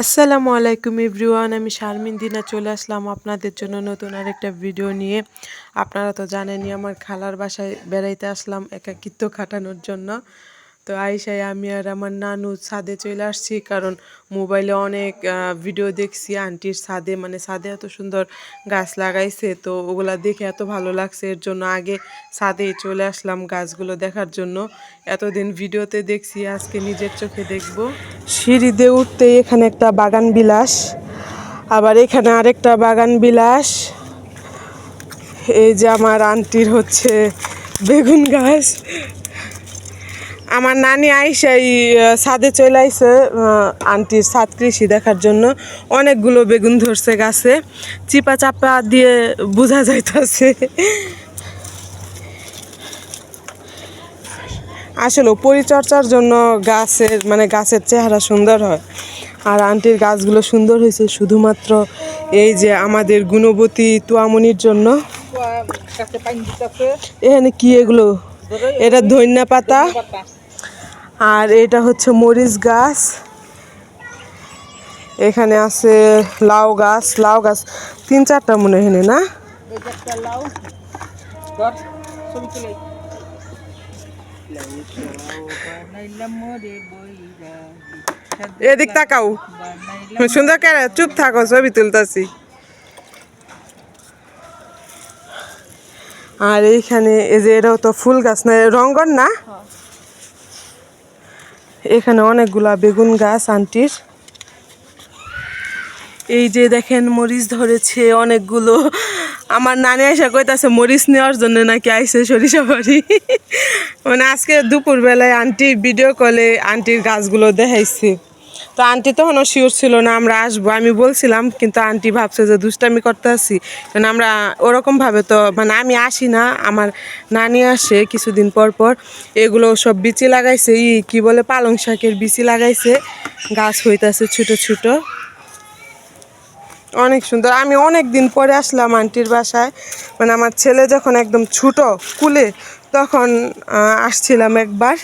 আসসালামু আলাইকুম এভরিওয়ান, আমি শারমিন দিনা চলে আসলাম আপনাদের জন্য নতুন আরেকটা ভিডিও নিয়ে। আপনারা তো জানেনই আমার খালার বাসায় বেড়াইতে আসলাম একাকিত্ব খাটানোর জন্য। তো আইসায় আমি আর আমার নানু ছাদে চলে আসছি কারণ মোবাইলে অনেক ভিডিও দেখছি। আন্টির ছাদে মানে ছাদে এত সুন্দর গাছ লাগাইছে, তো ওগুলা দেখে এত ভালো লাগছে। এর জন্য আগে ছাদে চলে আসলাম গাছগুলো দেখার জন্য। এতদিন ভিডিওতে দেখছি, আজকে নিজের চোখে দেখব। সিঁড়িতে উঠতে এখানে একটা বাগান বিলাস, আবার এখানে আরেকটা বাগান বিলাস। এই যে আমার আন্টির হচ্ছে বেগুন গাছ। আমার নানি আইসাই ছাদে চলে আইসে আন্টির ছাদ কৃষি দেখার জন্য। অনেকগুলো বেগুন ধরছে গাছে। চিপা চাপা দিয়ে বোঝা যাইতেছে। আসলে পরিচর্যার জন্য গাছের মানে গাছের চেহারা সুন্দর হয়। আর আন্টির গাছগুলো সুন্দর হয়েছে, শুধুমাত্র এই যে আমাদের গুণবতী তুয়ামনির জন্য। এখানে কি এগুলো? এটা ধন্যা পাতা। আর এটা হচ্ছে মরিচ গাছ। এখানে আছে লাউ গাছ লাউ গাছ। তিন চারটা মনে হয় না? এদিক তাকাও। সুন্দর করে চুপ থাকো, ছবি তুলতাছি। আর এইখানে এই যে এটাও তো ফুল গাছ না রঙ্গন না? এখানে অনেকগুলা বেগুন গাছ, আন্টির। এই যে দেখেন, মরিচ ধরেছে অনেকগুলো। আমার নানি আইসা কইতাছে, মরিচ নেওয়ার জন্য নাকি আইসে সরিষা বাড়ি? মানে আজকে দুপুর বেলায় আন্টি ভিডিও কলে আন্টির গাছগুলো দেখাইছে। তো আন্টি তখনও শিওর ছিল না আমরা আসব। আমি বলছিলাম, কিন্তু আন্টি ভাবছে যে দুষ্টামি করতে আসি কারণ আমরা ওরকম ভাবে তো মানে আমি আসি না, আমার নানি আসে কিছুদিন পর পর। এগুলো সব বিচি লাগাইছে, ই কি বলে, পালং শাকের বিচি লাগাইছে। গাছ হইতাছে ছোট ছোট। অনেক সুন্দর। আমি অনেক দিন পরে আসলাম আন্টির বাসায়। মানে আমার ছেলে যখন একদম ছোট কুলে তখন আসছিলাম একবার।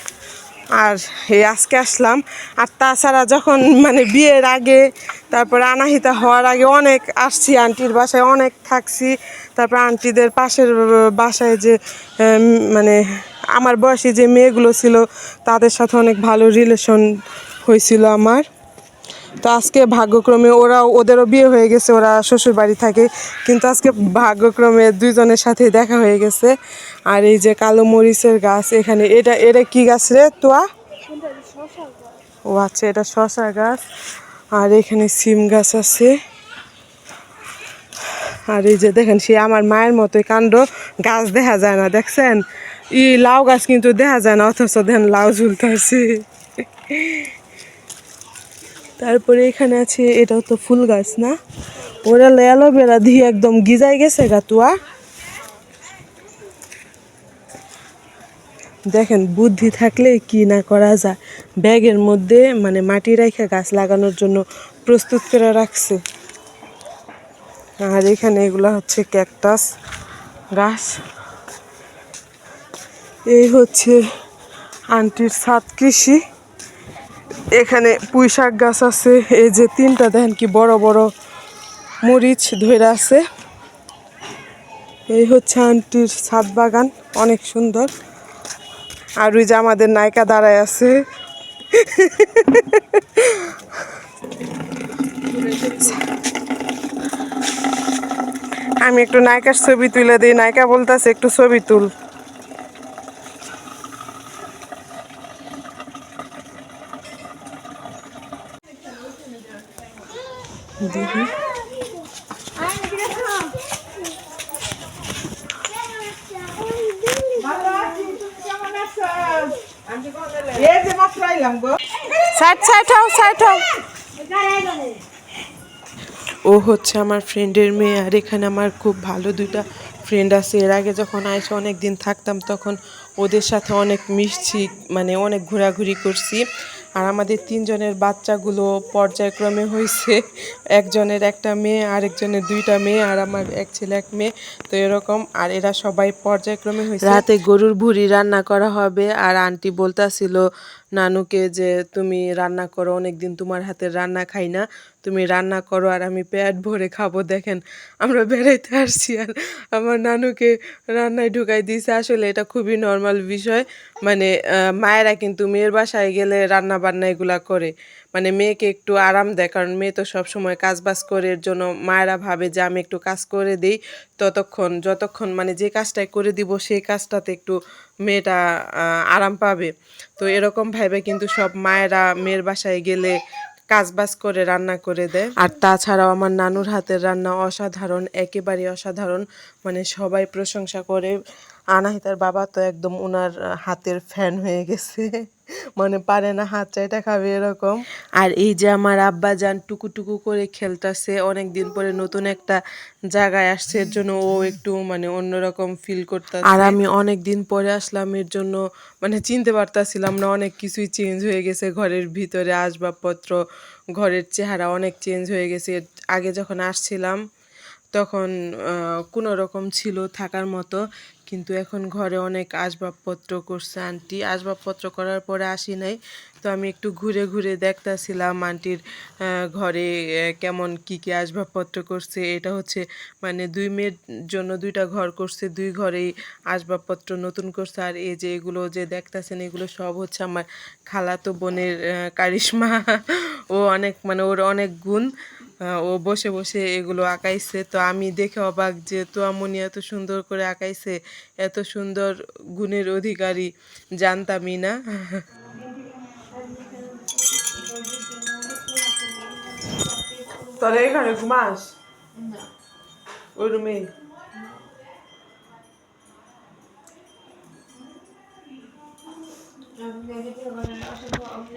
আর এই আজকে আসলাম। আর তাছাড়া যখন মানে বিয়ের আগে, তারপর আনাহিতা হওয়ার আগে অনেক আসছি আন্টির বাসায়, অনেক থাকছি। তারপর আন্টিদের পাশের বাসায় যে মানে আমার বয়সী যে মেয়েগুলো ছিল, তাদের সাথে অনেক ভালো রিলেশন হয়েছিল আমার। তো আজকে ভাগ্যক্রমে ওরা ওদেরও বিয়ে হয়ে গেছে, ওরা শ্বশুর বাড়ি থাকে। কিন্তু আজকে ভাগ্যক্রমে দুইজনের সাথে দেখা হয়ে গেছে। আর এই যে কালো মরিচের গাছ, এখানে এটা এটা কি গাছ রে তোয়া? ও আচ্ছা এটা শশা গাছ। আর এখানে সিম গাছ আছে। আর এই যে দেখেন, সে আমার মায়ের মতোই কাণ্ড। গাছ দেখা যায় না, দেখছেন? ই লাউ গাছ কিন্তু দেখা যায় না, অথচ দেখেন লাউ ঝুলতে তারপরে এখানে আছে এটাও তো ফুল গাছ না? ওরা অ্যালোভেরা দিয়ে একদম গিজাই গেছে গা তুয়া দেখেন, বুদ্ধি থাকলে কি না করা যায়। ব্যাগের মধ্যে মানে মাটি রাখা গাছ লাগানোর জন্য প্রস্তুত করে রাখছে। আর এখানে এগুলো হচ্ছে ক্যাকটাস গাছ। এই হচ্ছে আন্টির ছাদ কৃষি। এখানে পুঁই শাক গাছ আছে। এই যে তিনটা দেখেন কি বড় বড় মরিচ ধরে আছে। এই হচ্ছে আন্টির ছাদ বাগান, অনেক সুন্দর। আর ওই যে আমাদের নায়িকা দাঁড়ায় আছে। আমি একটু নায়িকার ছবি তুলে দিই। নায়িকা বলতেছে, একটু ছবি তুল। দেখি। ও হচ্ছে আমার ফ্রেন্ডের মেয়ে, আর এখানে আমার খুব ভালো দুইটা ফ্রেন্ড আছে। এর আগে যখন আইসে অনেক দিন থাকতাম, তখন ওদের সাথে অনেক মিশছি মানে অনেক ঘোরাঘুরি করছি। আর আমাদের তিনজনের বাচ্চাগুলো পর্যায়ক্রমে হয়েছে। একজনের একটা মেয়ে আর একজনের দুইটা মেয়ে, আর আমার এক ছেলে, এক মেয়ে। তো এরকম, আর এরা সবাই পর্যায়ক্রমে হয়েছে। রাতে গরুর ভুড়ি রান্না করা হবে, আর আন্টি বলতাছিল, নানুকে যে তুমি রান্না করো, অনেকদিন তোমার হাতের রান্না খাই না। তুমি রান্না করো আর আমি পেট ভরে খাব, দেখেন। আমরা বেড়াইতে আসছি আর আমার নানুকে রান্নায় ঢুকাই দিয়েছে। আসলে এটা খুবই নর্মাল বিষয়। মানে মায়েরা কিন্তু মেয়ের বাসায় গেলে রান্না বান্না এগুলা করে। মানে মেয়েকে একটু আরাম দেয়, কারণ মেয়ে তো সব সময় কাজ বাজ করে। এর জন্য মায়েরা ভাবে যে, আমি একটু কাজ করে দিই। ততক্ষণ, যতক্ষণ মানে যে কাজটাই করে দিব, সেই কাজটাতে একটু মেয়েটা আরাম পাবে। তো এরকম ভাবে কিন্তু সব মায়েরা মেয়ের বাসায় গেলে কাজ বাজ করে, রান্না করে দেয়। আর তাছাড়াও আমার নানুর হাতের রান্না অসাধারণ একেবারে অসাধারণ। মানে সবাই প্রশংসা করে। আনাহিতার বাবা তো একদম ওনার হাতের ফ্যান হয়ে গেছে। মানে পারে না হাত চাইটা খাবে এরকম। আর এই যে আমার আব্বা যান টুকু টুকু করে খেলতেছে অনেক দিন পরে নতুন একটা জায়গায় আসছে এর জন্য ও একটু মানে অন্যরকম ফিল করতেছে। আর আমি অনেক দিন পরে আসলাম এর জন্য মানে চিনতে পারতাছিলাম না অনেক কিছুই চেঞ্জ হয়ে গেছে ঘরের ভিতরে আসবাবপত্র ঘরের চেহারা অনেক চেঞ্জ হয়ে গেছে। আগে যখন আসছিলাম তখন কোনো রকম ছিল থাকার মতো। কিন্তু এখন ঘরে অনেক আসবাবপত্র করছে আন্টি। আসবাবপত্র করার পরে আসি নাই, তো আমি একটু ঘুরে ঘুরে দেখতাছিলাম আন্টির ঘরে কেমন কি কি আসবাবপত্র করছে। এটা হচ্ছে মানে দুই মেয়ের জন্য দুইটা ঘর করছে, দুই ঘরেই আসবাবপত্র নতুন করছে। আর এই যে এগুলো যে দেখতাছেন, এগুলো সব হচ্ছে আমার খালাতো বোনের কারিশমা। ও অনেক মানে ওর অনেক গুণ। ও বসে বসে এগুলো আঁকাইছে। তো আমি দেখে অবাক যে তোয়ামনি এত সুন্দর করে আঁকাইছে এত সুন্দর গুণের অধিকারী জানতামই না। তোরা এখানে ঘুমাস? ওই রুমে? আমি